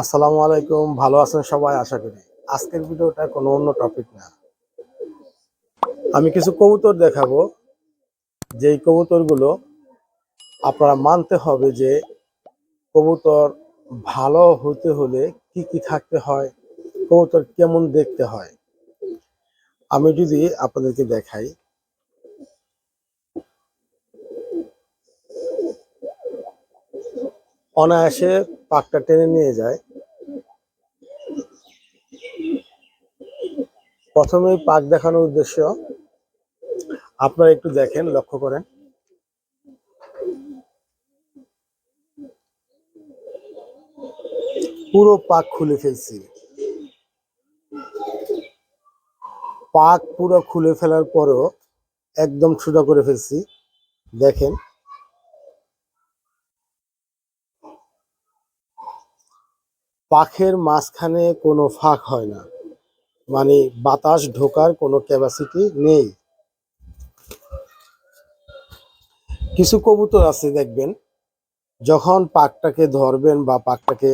আসসালামু আলাইকুম, ভালো আছেন সবাই? আশা করি আজকের ভিডিওটা কোনো অন্য টপিক না। আমি কিছু কবুতর দেখাবো। যেই কবুতরগুলো আপনারা মানতে হবে যে কবুতর ভালো হতে হলে কি কি থাকতে হয়, কবুতর কেমন দেখতে হয়। আমি যদি আপনাদেরকে দেখাই। অনায়াসে পাকটা টেনে নিয়ে যায়। প্রথমেই পাক দেখানোর উদ্দেশ্য, আপনারা একটু দেখেন, লক্ষ্য করেন। পুরো পাক খুলে ফেলছি। পাক পুরো খুলে ফেলার পরও একদম ছুটা করে ফেলছি। দেখেন পাখের মাঝখানে কোনো ফাঁক হয় না। মানে বাতাস ঢোকার কোনো ক্যাপাসিটি নেই। কিছু কবুতর আছে দেখবেন, যখন পাকটাকে ধরবেন বা পাকটাকে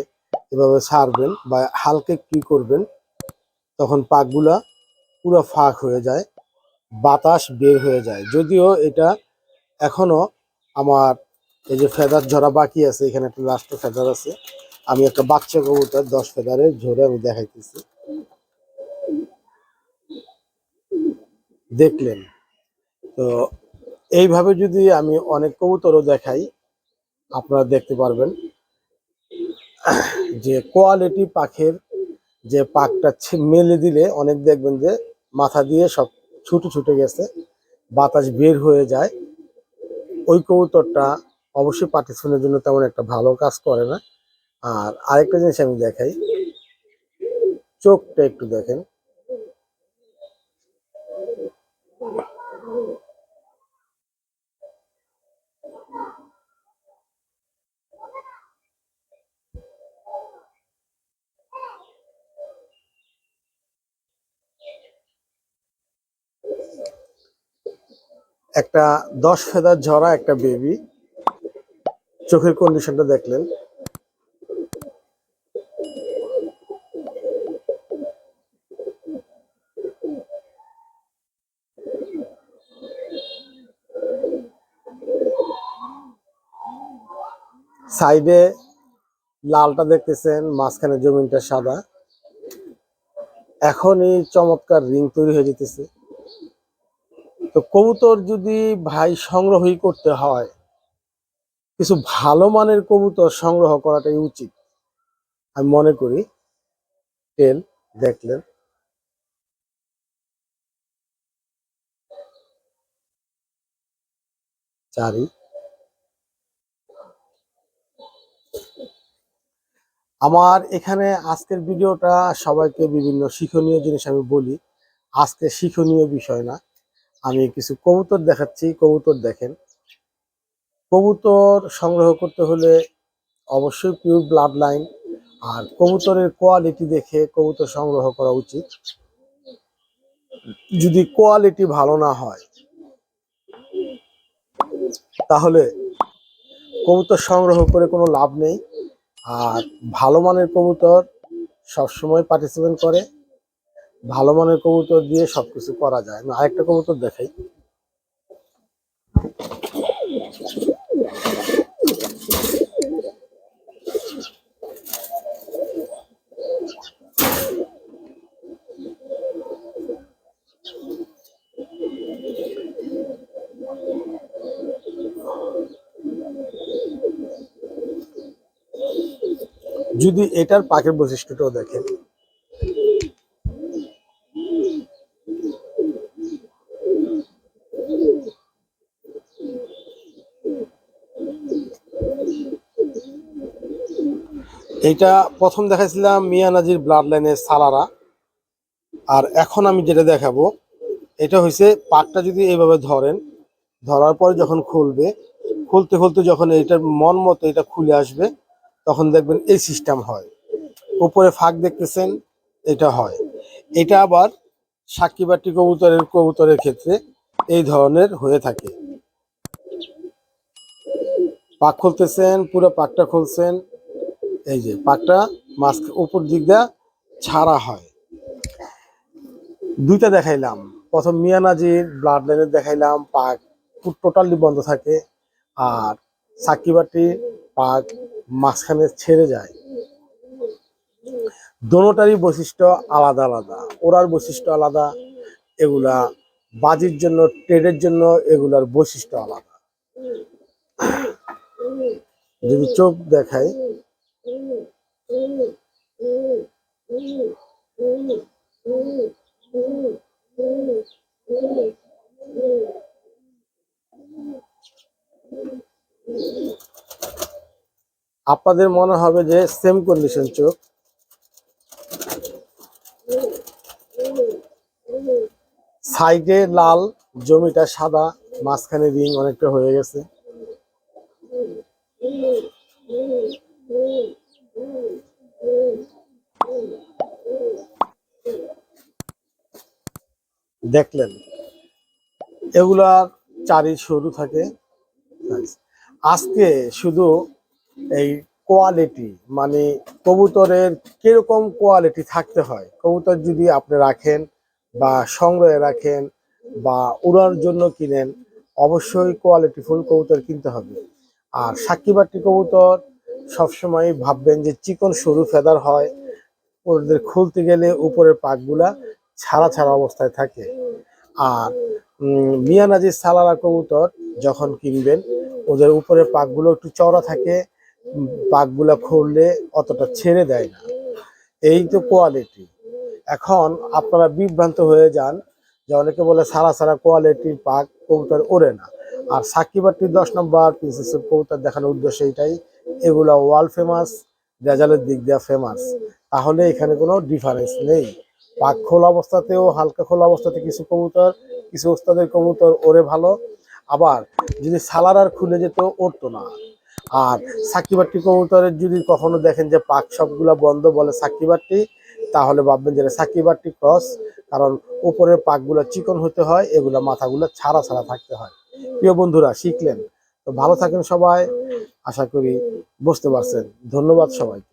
এভাবে ছাড়বেন বা হালকা কি করবেন, তখন পাকগুলা পুরো ফাঁক হয়ে যায়, বাতাস বের হয়ে যায়। যদিও এটা এখনও আমার এই যে ফেদার ঝরা বাকি আছে, এখানে একটা লাস্ট ফেদার আছে আমি একটা বাচ্চা কবুতর, দশ ফেদারের ঝরে আমি দেখাইতেছি। দেখলেন। তো এইভাবে যদি আমি অনেক কবুতরও দেখাই, আপনারা দেখতে পারবেন যে কোয়ালিটি পাখের যে পাকটা মেলে দিলে অনেক দেখবেন যে মাথা দিয়ে সব ছুটে ছুটে গেছে, বাতাস বের হয়ে যায়। ওই কবুতরটা অবশ্যই পার্টিসিপেন্টের জন্য তেমন একটা ভালো কাজ করে না। আর আরেকটা জিনিস আমি দেখাই। চোখটা একটু দেখেন। একটা দশ ফেদার ঝরা একটা বেবি চোখের কন্ডিশনটা দেখলেন। সাইডে লালটা দেখতেছেন, মাঝখানে জমিনটা সাদা। এখনই চমৎকার রিং তৈরি হয়ে যেতেছে। তো কবুতর যদি ভাই সংগ্রহই করতে হয়, কিছু ভালো মানের কবুতর সংগ্রহ করাটাই উচিত। আমি মনে করি টেল দেখলেন। চারি। আমার এখানে আজকের ভিডিওটা সবাইকে বিভিন্ন শিক্ষণীয় জিনিস আমি বলি। আজকে শিক্ষণীয় বিষয় না। আমি কিছু কবুতর দেখাচ্ছি। কবুতর দেখেন। কবুতর সংগ্রহ করতে হলে অবশ্যই পিওর ব্লাড লাইন আর কবুতরের কোয়ালিটি দেখে কবুতর সংগ্রহ করা উচিত। যদি কোয়ালিটি ভালো না হয়, তাহলে কবুতর সংগ্রহ করে কোনো লাভ নেই। আর ভালো মানের কবুতর সবসময় পার্টিসিপেন্ট করে। ভালো মানের কবুতর দিয়ে সবকিছু করা যায়। আরেকটা কবুতর দেখাই। যদি এটার পাখির বৈশিষ্ট্যটাও দেখেন। এটা প্রথম দেখাইছিলাম মিয়ানাজির ব্লাড লাইনের সালারা। আর এখন আমি যেটা দেখাবো, এটা হয়েছে পাকটা যদি এইভাবে ধরেন, ধরার পরে যখন খুলবে, খুলতে খুলতে যখন এইটার মন মতো এটা খুলে আসবে তখন দেখবেন এই সিস্টেম হয়। উপরে ফাঁক দেখতেছেন, এটা হয়। এটা আবার সাক্ষী বাটি কবুতরের কবুতরের ক্ষেত্রে এই ধরনের হয়ে থাকে। পাক খুলতেছেন, পুরো পাকটা খুলছেন, এই যে পাকটা মাছ উপর দিক দিয়ে ছাড়া হয়। দুইটা দেখাইলাম। প্রথম মিয়ানাজির ব্লাড লাইনের দেখাইলাম, পাক টোটালি বন্ধ থাকে। আর সাকিবাটি পাক মাঝখানে ছেড়ে যায়। দোনোটারই বৈশিষ্ট্য আলাদা আলাদা। ওরার বৈশিষ্ট্য আলাদা, এগুলা বাজির জন্য, ট্রেডের জন্য এগুলার বৈশিষ্ট্য আলাদা। যদি চোখ দেখায় আপনাদের মনে হবে যে সেম কন্ডিশন চোখ। সাইডে লাল, জমিটা সাদা, মাঝখানে রিং অনেকটা হয়ে গেছে। দেখলেন, এগুলার চারি সরু থাকে। আজকে শুধু এই কোয়ালিটি মানে কবুতরের কীরকম কোয়ালিটি থাকতে হয়? কবুতর যদি আপনি রাখেন বা সংগ্রহে রাখেন বা উড়ার জন্য কিনেন, অবশ্যই কোয়ালিটি ফুল কবুতর কিনতে হবে। আর সাকিবাটি কবুতর সবসময় ভাববেন যে চিকন সরু ফেদার হয়, ওদের খুলতে গেলে উপরের পাকগুলা ছাড়া ছাড়া অবস্থায় থাকে। আর মিয়ানাজির সালারা কবুতর যখন কিনবেন, ওদের উপরের পাকগুলো একটু চওড়া থাকে পাকগুলা খুললে অতটা ছেড়ে দেয় না। এই তো কোয়ালিটি এখন আপনারা বিভ্রান্ত হয়ে যান যে অনেকে বলে, সারা সারা কোয়ালিটির পাক কবুতর ওড়ে না। আর সাকিবাটির দশ নম্বর প্রিন্সেসের কবুতর দেখানোর উদ্দেশ্য এইটাই, এগুলা ওয়ার্ল্ড ফেমাস রেজাল্টের দিক দিয়ে ফেমাস তাহলে এখানে কোনো ডিফারেন্স নেই। পাক খোলা অবস্থাতেও, হালকা খোলা অবস্থাতে কিছু কবুতর, কিছু ওস্তাদের কবুতর ওরে ভালো। আবার যদি সালার আর খুলে যেত ওরতো না। আর সাকিবাটি কবুতরের যদি কখনো দেখেন যে পাক সবগুলা বন্ধ বলে সাকিবাটি তাহলে ভাববেন যে সাকিবাটি ক্রস কারণ উপরের পাকগুলো চিকন হতে হয়, এগুলো মাথাগুলো ছাড়া ছাড়া থাকতে হয়। প্রিয় বন্ধুরা, শিখলেন। তো ভালো থাকেন সবাই। আশা করি বুঝতে পারছেন। ধন্যবাদ সবাইকে।